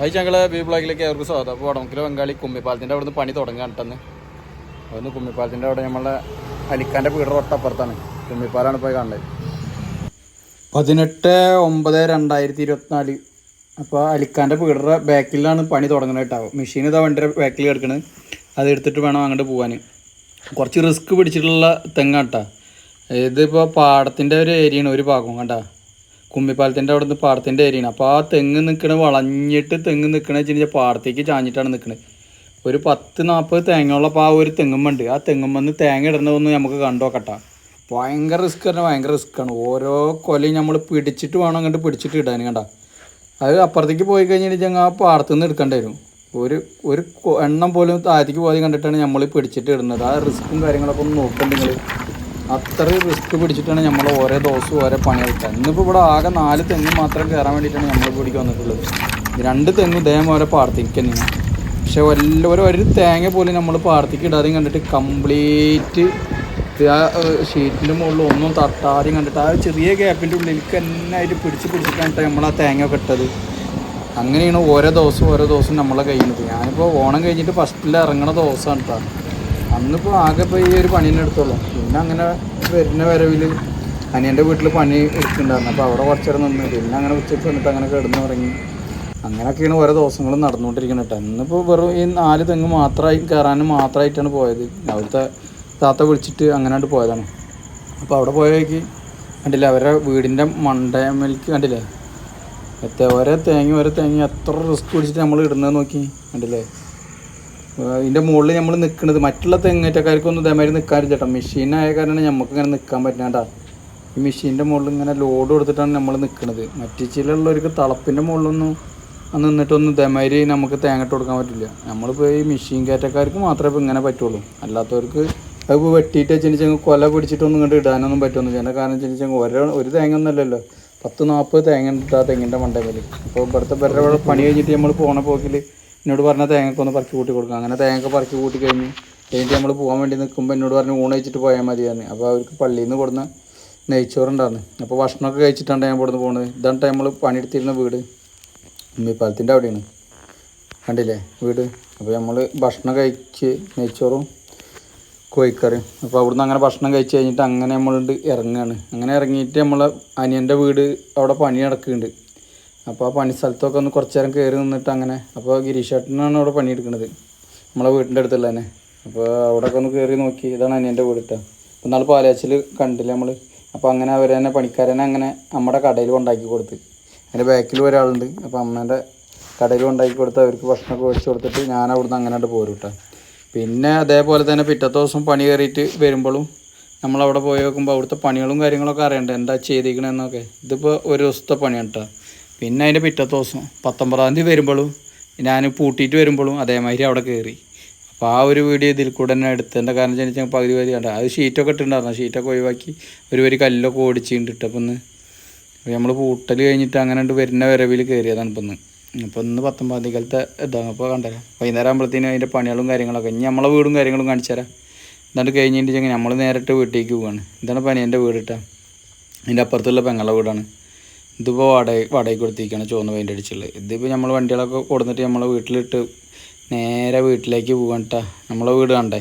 അത് ഞങ്ങൾ ബി ബ്ലോക്കിലേക്ക് അവർക്ക് സ്വാഗതം. അപ്പോൾ വടമുക്കിലെ ബംഗാളി കുമ്മിപ്പാലത്തിന്റെ അവിടെ നിന്ന് പണി തുടങ്ങാൻ കിട്ടുന്നത് അവിടുന്ന് കുമ്മിപ്പാലത്തിന്റെ അവിടെ നമ്മളെ അലിക്കാന്റെ വീട് തൊട്ടപ്പുറത്താണ്. കുമ്മിപ്പാലാണ് പോയി കണ്ടത് പതിനെട്ട് ഒമ്പത് രണ്ടായിരത്തി ഇരുപത്തിനാല്. അപ്പോൾ അലിക്കാന്റെ വീടിന്റെ ബാക്കിലാണ് പണി തുടങ്ങുന്നത് കേട്ടോ മെഷീൻ ഇതാ വണ്ടിയുടെ ബാക്കിൽ കിടക്കണത് അത് എടുത്തിട്ട് വേണം അങ്ങോട്ട് പോകാൻ കുറച്ച് റിസ്ക് പിടിച്ചിട്ടുള്ള തെങ്ങാട്ടാ ഇതിപ്പോൾ പാടത്തിന്റെ ഒരു ഏരിയയാണ് ഒരു ഭാഗം കണ്ടാ? കുമ്മിപ്പാലത്തിന്റെ അവിടെ നിന്ന് പാടത്തിന്റെ ഏരിയയാണ്. അപ്പോൾ ആ തെങ്ങ് നിൽക്കണ വളഞ്ഞിട്ട് തെങ്ങ് നിൽക്കണ വെച്ച് കഴിഞ്ഞാൽ പാടത്തേക്ക് ചാഞ്ഞിട്ടാണ് നിൽക്കുന്നത് ഒരു പത്ത് നാൽപ്പത് തേങ്ങയുള്ളപ്പോൾ ആ ഒരു തെങ്ങുമ്പുണ്ട് ആ തെങ്ങുമ്പന്ന് തേങ്ങ ഇടുന്നതൊന്നും നമുക്ക് കണ്ടോക്കട്ടാ ഭയങ്കര റിസ്ക് പറഞ്ഞാൽ ഭയങ്കര റിസ്ക്കാണ് ഓരോ കൊലയും നമ്മൾ പിടിച്ചിട്ട് വേണം അങ്ങോട്ട് പിടിച്ചിട്ട് ഇടാൻ കണ്ട. അത് അപ്പുറത്തേക്ക് പോയി കഴിഞ്ഞിട്ടുണ്ടെങ്കിൽ ആ പാടത്തു നിന്ന് എടുക്കേണ്ടി വരും. ഒരു ഒരു എണ്ണം പോലും താഴത്തേക്ക് പോയി കണ്ടിട്ടാണ് നമ്മൾ പിടിച്ചിട്ട് ഇടുന്നത്. ആ റിസ്ക്കും കാര്യങ്ങളൊക്കെ ഒന്ന് നോക്കണ്ടെങ്കിൽ അത്ര റിസ്ക് പിടിച്ചിട്ടാണ് നമ്മൾ ഓരോ ദിവസവും ഓരോ പണി എടുക്കുക ഇന്നിപ്പോൾ ഇവിടെ ആകെ നാല് തെങ്ങ് മാത്രം കയറാൻ വേണ്ടിയിട്ടാണ് നമ്മൾ പിടിക്കാൻ വന്നിട്ടുള്ളത്. രണ്ട് തെങ്ങ് ഇദ്ദേഹം പാടത്തേക്ക് തന്നെയാണ്. പക്ഷെ എല്ലാവരും ഒരു തേങ്ങ പോലും നമ്മൾ പാടത്തേക്ക് ഇടാതെയും കണ്ടിട്ട് കംപ്ലീറ്റ് ആ ഷീറ്റിന്റെ മുകളിൽ ഒന്നും തട്ടാതെയും കണ്ടിട്ട് ആ ചെറിയ ഗ്യാപ്പിന്റെ ഉള്ളിലേക്ക് തന്നെ ആയിട്ട് പിടിച്ച് പിടിച്ചിട്ടാണ് നമ്മൾ ആ തേങ്ങ ഇട്ടത്. അങ്ങനെയാണ് ഓരോ ദിവസവും ഓരോ ദിവസവും നമ്മളെ കഴിയുന്നത് ഞാനിപ്പോൾ ഓണം കഴിഞ്ഞിട്ട് ഫസ്റ്റിൽ ഇറങ്ങണ ദിവസമാണ് കേട്ടോ അന്നിപ്പോൾ ആകെ ഇപ്പോൾ ഈ ഒരു പണീനെ എടുത്തോളൂ പിന്നെ അങ്ങനെ വരുന്ന വരവിൽ അനിയന്റെ വീട്ടിൽ പണി എടുക്കുന്നുണ്ടായിരുന്നു. അപ്പോൾ അവിടെ കുറച്ചേരം നിന്ന് പിന്നെ അങ്ങനെ ഉച്ചയ്ക്ക് വന്നിട്ട് അങ്ങനെ കിടന്നു തുടങ്ങി അങ്ങനെയൊക്കെയാണ് ഓരോ ദിവസങ്ങളും നടന്നുകൊണ്ടിരിക്കുന്നത് കേട്ടോ. ഇന്നിപ്പോൾ വെറും ഈ നാല് തെങ്ങ് മാത്രമായി കയറാനും മാത്രമായിട്ടാണ് പോയത്. അവിടുത്തെ താത്ത വിളിച്ചിട്ട് അങ്ങനെയാണ്ട് പോയതാണ്. അപ്പോൾ അവിടെ പോയേക്ക് കണ്ടില്ലേ അവരെ വീടിന്റെ മണ്ടയമേലേക്ക് കണ്ടില്ലേ? എത്ര ഓരോ തേങ്ങ ഓരോ തേങ്ങ എത്ര റിസ്ക് പിടിച്ചിട്ട് നമ്മൾ ഇടുന്നത് നോക്കി? കണ്ടില്ലേ? ഇതിന്റെ മുകളിൽ നമ്മൾ നിൽക്കുന്നത് മറ്റുള്ള തെങ്ങേറ്റക്കാർക്കൊന്നും ഇതേമാതിരി നിൽക്കാറില്ല ചേട്ടാ മെഷീനായ കാരണം നമുക്ക് ഇങ്ങനെ നിൽക്കാൻ പറ്റാണ്ടാ. ഈ മെഷീന്റെ മുകളിൽ ഇങ്ങനെ ലോഡ് കൊടുത്തിട്ടാണ് നമ്മൾ നിൽക്കുന്നത് മറ്റു ചിലയുള്ളവർക്ക് തളപ്പിന്റെ മുകളിലൊന്നും നിന്നിട്ടൊന്നും ഇതേമാതിരി നമുക്ക് തേങ്ങട്ട് കൊടുക്കാൻ പറ്റില്ല. നമ്മളിപ്പോൾ ഈ മെഷീൻ കയറ്റക്കാർക്ക് മാത്രമേ ഇപ്പോൾ ഇങ്ങനെ പറ്റുള്ളൂ. അല്ലാത്തവർക്ക് അത് വെട്ടിയിട്ട് വെച്ചിട്ടുണ്ടെങ്കിൽ കൊല പിടിച്ചിട്ടൊന്നും ഇങ്ങോട്ട് ഇടാനൊന്നും പറ്റുമെന്ന് എന്റെ കാരണം വെച്ചിട്ടുണ്ടെങ്കിൽ ഒരേ ഒരു തേങ്ങ ഒന്നുമല്ലല്ലോ പത്ത് നാൽപ്പത് തേങ്ങ ഇട്ടാ തെങ്ങിന്റെ മണ്ടയിൽ അപ്പോൾ ഇവിടുത്തെ പേരുടെ പണി കഴിഞ്ഞിട്ട് നമ്മൾ പോണ പോക്കിൽ എന്നോട് പറഞ്ഞ തേങ്ങക്ക് ഒന്ന് പറിച്ച് കൂട്ടി കൊടുക്കാം അങ്ങനെ തേങ്ങ പറക്കി കൂട്ടി കഴിഞ്ഞ് കഴിഞ്ഞിട്ട് നമ്മൾ പോകാൻ വേണ്ടി നിൽക്കുമ്പോൾ എന്നോട് പറഞ്ഞ് ഊണ് വെച്ചിട്ട് പോയാൽ മതിയായിരുന്നു അപ്പോൾ അവർക്ക് പള്ളിയിൽ നിന്ന് കൊടുന്ന നെയ്ച്ചോറുണ്ടായിരുന്നു അപ്പോൾ ഭക്ഷണമൊക്കെ കഴിച്ചിട്ടാണ് ഞാൻ ഇവിടുന്ന് പോകുന്നത് ഇതാണ് നമ്മൾ പണിയെടുത്തിരുന്ന വീട്. ഉമ്മിപ്പാലത്തിന്റെ അവിടെയാണ്. കണ്ടില്ലേ? വീട്. അപ്പോൾ നമ്മൾ ഭക്ഷണം കഴിച്ച് നെയ്ച്ചോറും കോഴിക്കറിയും. അപ്പോൾ അവിടുന്ന് അങ്ങനെ ഭക്ഷണം കഴിച്ച് കഴിഞ്ഞിട്ട് അങ്ങനെ നമ്മളുണ്ട് ഇറങ്ങുകയാണ് അങ്ങനെ ഇറങ്ങിയിട്ട് നമ്മളെ അനിയന്റെ വീട് അവിടെ പണി നടക്കുന്നുണ്ട്. അപ്പോൾ ആ പണി സ്ഥലത്തൊക്കെ ഒന്ന് കുറച്ച് നേരം കയറി നിന്നിട്ട് അങ്ങനെ അപ്പോൾ ഗിരീഷേട്ടനാണ് അവിടെ പണിയെടുക്കുന്നത് നമ്മളെ വീടിന്റെ അടുത്തുള്ള തന്നെ. അപ്പോൾ അവിടെയൊക്കെ ഒന്ന് കയറി നോക്കി. ഇതാണ് അനിയന്റെ വീട് കേട്ടോ അപ്പോൾ നാളെ പാലാച്ചിൽ കണ്ടില്ല നമ്മൾ അപ്പോൾ അങ്ങനെ അവർ തന്നെ പണിക്കാരനെ അങ്ങനെ നമ്മുടെ കടയിൽ കൊണ്ടാക്കി കൊടുത്ത്. അതിന്റെ ബാക്കിൽ ഒരാളുണ്ട്. അപ്പോൾ അമ്മേന്റെ കടയിൽ കൊണ്ടാക്കി കൊടുത്ത് അവർക്ക് ഭക്ഷണമൊക്കെ മേടിച്ച് കൊടുത്തിട്ട് ഞാൻ അവിടുന്ന് അങ്ങനെ പോരും കേട്ടോ പിന്നെ അതേപോലെ തന്നെ പിറ്റത്തെ ദിവസം പണി കയറിയിട്ട് വരുമ്പോഴും നമ്മളവിടെ പോയി നോക്കുമ്പോൾ അവിടുത്തെ പണികളും കാര്യങ്ങളൊക്കെ അറിയണ്ടേ? എന്താ ചെയ്തിരിക്കണമെന്നൊക്കെ ഇതിപ്പോൾ ഒരു ദിവസത്തെ പണിയാണ് കേട്ടോ പിന്നെ അതിന്റെ പിറ്റത്തെ ദിവസം പത്തൊമ്പതാം തീയതി വരുമ്പോഴും ഞാൻ പൂട്ടിയിട്ട് വരുമ്പോഴും അതേമാതിരി അവിടെ കയറി അപ്പോൾ ആ ഒരു വീഡിയോ ഇതിൽ കൂടെ തന്നെ എടുത്തതിന്റെ കാരണം വെച്ചാൽ പകുതി പകുതി കണ്ട. അത് ഷീറ്റൊക്കെ ഇട്ടിട്ടുണ്ടായിരുന്നു. ഷീറ്റൊക്കെ ഒഴിവാക്കി ഒരു വരി കല്ലൊക്കെ ഓടിച്ചിട്ടുണ്ട് ഇട്ടപ്പോൾ ഒന്ന് നമ്മൾ പൂട്ടൽ കഴിഞ്ഞിട്ട് അങ്ങനെ വരുന്ന വരവിൽ കയറിയതാണ് ഇപ്പം ഇന്ന്. അപ്പോൾ ഇന്ന് പത്തൊമ്പതാം തീയതി കാലത്തെ ഇതാണ്. അപ്പോൾ കണ്ടുതരാം വൈകുന്നേരം ആകുമ്പോഴത്തേനും അതിന്റെ പണികളും കാര്യങ്ങളൊക്കെ. ഇനി നമ്മളെ വീടും കാര്യങ്ങളും കാണിച്ചു തരാം. എന്നിട്ട് കഴിഞ്ഞിട്ടുണ്ടെങ്കിൽ നമ്മൾ നേരിട്ട് വീട്ടിലേക്ക് പോവാണ്. ഇതാണ് പനി എന്റെ വീട് ഇട്ടാൽ അതിന്റെ അപ്പുറത്തുള്ള പെങ്ങളെ വീടാണ്. ഇതിപ്പോൾ വാടക വാടകയ്ക്ക് കൊടുത്തിരിക്കുകയാണ് ചുവന്ന പെയിന്റ് അടിച്ചുള്ളത് ഇതിപ്പോൾ നമ്മൾ വണ്ടികളൊക്കെ കൊടുത്തിട്ട് നമ്മളെ വീട്ടിലിട്ട് നേരെ വീട്ടിലേക്ക് പോകണ്ട നമ്മളെ വീട് കണ്ടേ.